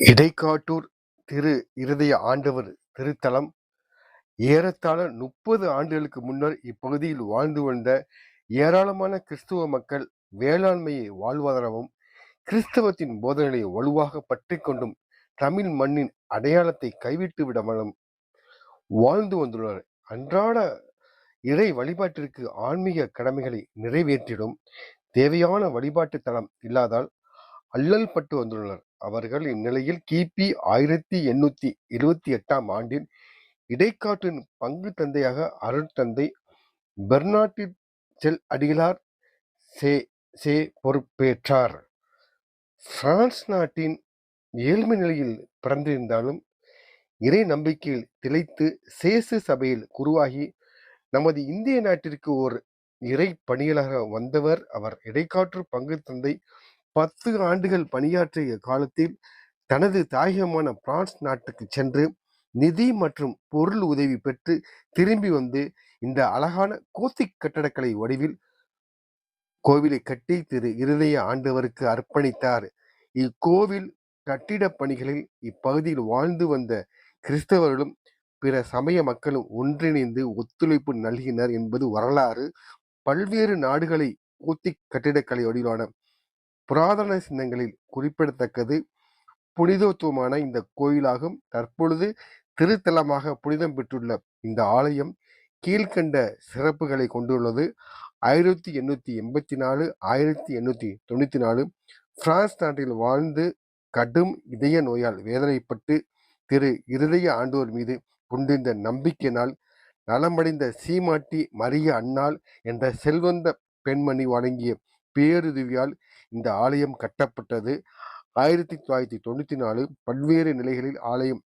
இடைக்காட்டூர் திரு இருதய ஆண்டவர் திருத்தலம். ஏறத்தாழ முப்பது ஆண்டுகளுக்கு முன்னர் இப்பகுதியில் வாழ்ந்து வந்த ஏராளமான கிறிஸ்துவ மக்கள் வேளாண்மையை வாழ்வாதாரமும் கிறிஸ்தவத்தின் போதனைகளை வலுவாக பற்றி கொண்டும் தமிழ் மண்ணின் அடையாளத்தை கைவிட்டு விடாமலும் வாழ்ந்து வந்துள்ளனர். அன்றாட இறை வழிபாட்டிற்கு ஆன்மீக கடமைகளை நிறைவேற்றிடும் தேவையான வழிபாட்டு தலம் இல்லாதால் அல்லல் பட்டு வந்துள்ளனர். அவர்கள் இந்நிலையில் கிபி ஆயிரத்தி எண்ணூத்தி இருபத்தி எட்டாம் ஆண்டில் இடைக்காட்டின் பங்கு தந்தையாக அருட்தந்தை பெர்னாட்டி செல் அடிகளார் சே சே பொறுப்பேற்றார். பிரான்ஸ் நாட்டின் ஏழ்மை நிலையில் பிறந்திருந்தாலும் இறை நம்பிக்கையில் திளைத்து சேசு சபையில் குருவாகி நமது இந்திய நாட்டிற்கு ஒரு இறை பணியலாக வந்தவர். அவர் இடைக்காற்று பங்கு தந்தை பத்து ஆண்டுகள் பணியாற்றிய காலத்தில் தனது தாயகமான பிரான்ஸ் நாட்டுக்கு சென்று நிதி மற்றும் பொருள் உதவி பெற்று திரும்பி வந்து இந்த அழகான கோத்திக் கட்டடக்கலை வடிவில் கோவிலை கட்டி திரு இருதய ஆண்டவருக்கு அர்ப்பணித்தார். இக்கோவில் கட்டிடப் பணிகளில் இப்பகுதியில் வாழ்ந்து வந்த கிறிஸ்தவர்களும் பிற சமய மக்களும் ஒன்றிணைந்து ஒத்துழைப்பு நல்கினர் என்பது வரலாறு. பல்வேறு நாடுகளை கோத்திக் கட்டிடக்கலை வடிவிலான புராதன சின்னங்களில் குறிப்பிடத்தக்கது புனிதத்துவமான இந்த கோயிலாகும். தற்பொழுது திருத்தலமாக புனிதம் பெற்றுள்ள இந்த ஆலயம் கீழ்கண்ட சிறப்புகளை கொண்டுள்ளது. ஆயிரத்தி எண்ணூத்தி எண்பத்தி நாலு ஆயிரத்தி எண்ணூத்தி தொண்ணூத்தி நாலு பிரான்ஸ் நாட்டில் வாழ்ந்து கடும் இதய நோயால் வேதனைப்பட்டு திரு இருதய ஆண்டோர் மீது கொண்டிருந்த நம்பிக்கையினால் நலமடைந்த சீமாட்டி மரிய அன்னாள் என்ற செல்வந்த பெண்மணி வழங்கிய பேருதவியால் இந்த ஆலயம் கட்டப்பட்டது. ஆயிரத்தி தொள்ளாயிரத்தி தொண்ணூத்தி நாலு பல்வேறு நிலைகளில் ஆலயம்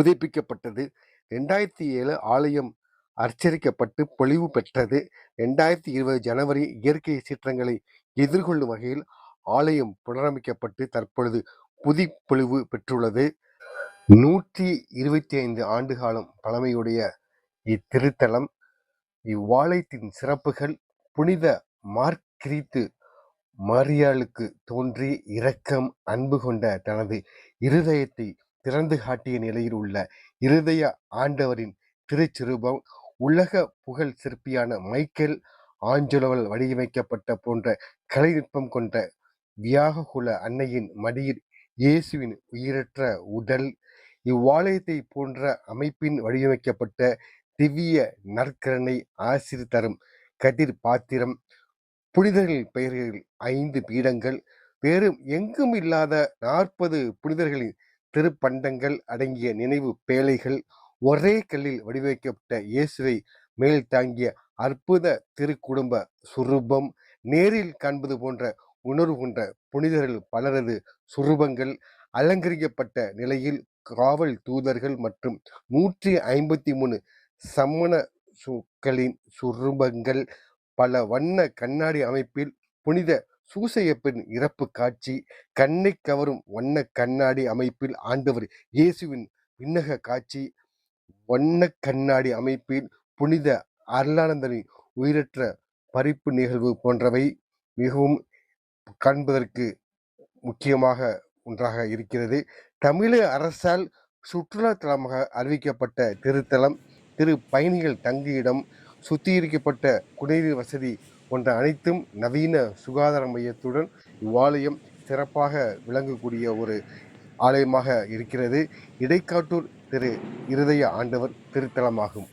புதுப்பிக்கப்பட்டது. ரெண்டாயிரத்தி ஏழு ஆலயம் அர்ச்சரிக்கப்பட்டு பொலிவு பெற்றது. ரெண்டாயிரத்தி இருபது ஜனவரி இயற்கை சீற்றங்களை எதிர்கொள்ளும் வகையில் ஆலயம் புனரமைக்கப்பட்டு தற்பொழுது புதுப்பொலிவு பெற்றுள்ளது. நூற்றி இருபத்தி ஐந்து ஆண்டு காலம் பழமையுடைய இத்திருத்தலம். இவ்வாலயத்தின் சிறப்புகள் புனித மார்க் மார்க்ரீத்து மரியாளுக்கு தோன்றி இரக்கம் அன்பு கொண்ட தனது இருதயத்தை திறந்து காட்டிய நிலையில் உள்ள இருதய ஆண்டவரின் திருச்சிறுபம் உலக புகழ் சிற்பியான மைக்கேல் ஆஞ்சலோவால் வடிவமைக்கப்பட்ட போன்ற கலைநுட்பம் கொண்ட வியாககுல அன்னையின் மடியில் இயேசுவின் உயிரற்ற உடல் இவ்வாலயத்தை போன்ற அமைப்பின் வடிவமைக்கப்பட்ட திவ்ய நற்கரணை ஆசிர் தரும் கதிர் பாத்திரம் புனிதர்கள் பெயர்களில் ஐந்து பீடங்கள் வேறு எங்கும் இல்லாத நாற்பது புனிதர்களின் திருப்பண்டங்கள் அடங்கிய நினைவு பேழைகள் ஒரே கல்லில் வடிவமைக்கப்பட்ட இயேசுவை மேல் தாங்கிய அற்புத திருக்குடும்ப சுரூபம் நேரில் காண்பது போன்ற உணர்வு கொண்ட புனிதர்கள் பலரது சுரூபங்கள் அலங்கரிக்கப்பட்ட நிலையில் காவல் தூதர்கள் மற்றும் நூற்றி ஐம்பத்தி மூணு சம்மண சுக்களின் சுரூபங்கள் பல வண்ண கண்ணாடி அமைப்பில் புனித சூசையப்பின் இறப்பு காட்சி கண்ணை கவரும் வண்ண கண்ணாடி அமைப்பில் ஆண்டவர் இயேசுவின் விண்ணக காட்சி வண்ண கண்ணாடி அமைப்பில் புனித அருளானந்தனின் உயிரற்ற பறிப்பு நிகழ்வு போன்றவை மிகவும் காண்பதற்கு முக்கியமாக ஒன்றாக இருக்கிறது. தமிழக அரசால் சுற்றுலா தலமாக அறிவிக்கப்பட்ட திருத்தலம் திரு பயணிகள் தங்கியிடம் சுத்திகரிக்கப்பட்ட குடிநீர் வசதி போன்ற அனைத்தும் நவீன சுகாதார மையத்துடன் இவ்வாலயம் சிறப்பாக விளங்கக்கூடிய ஒரு ஆலயமாக இருக்கிறது. இடைக்காட்டூர் திரு இருதய ஆண்டவர் திருத்தலமாகும்.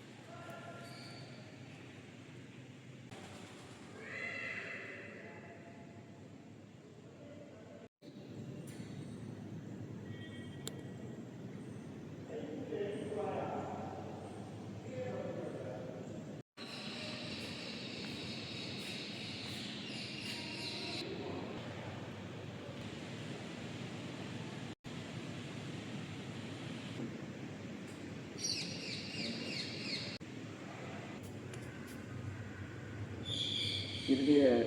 你们这个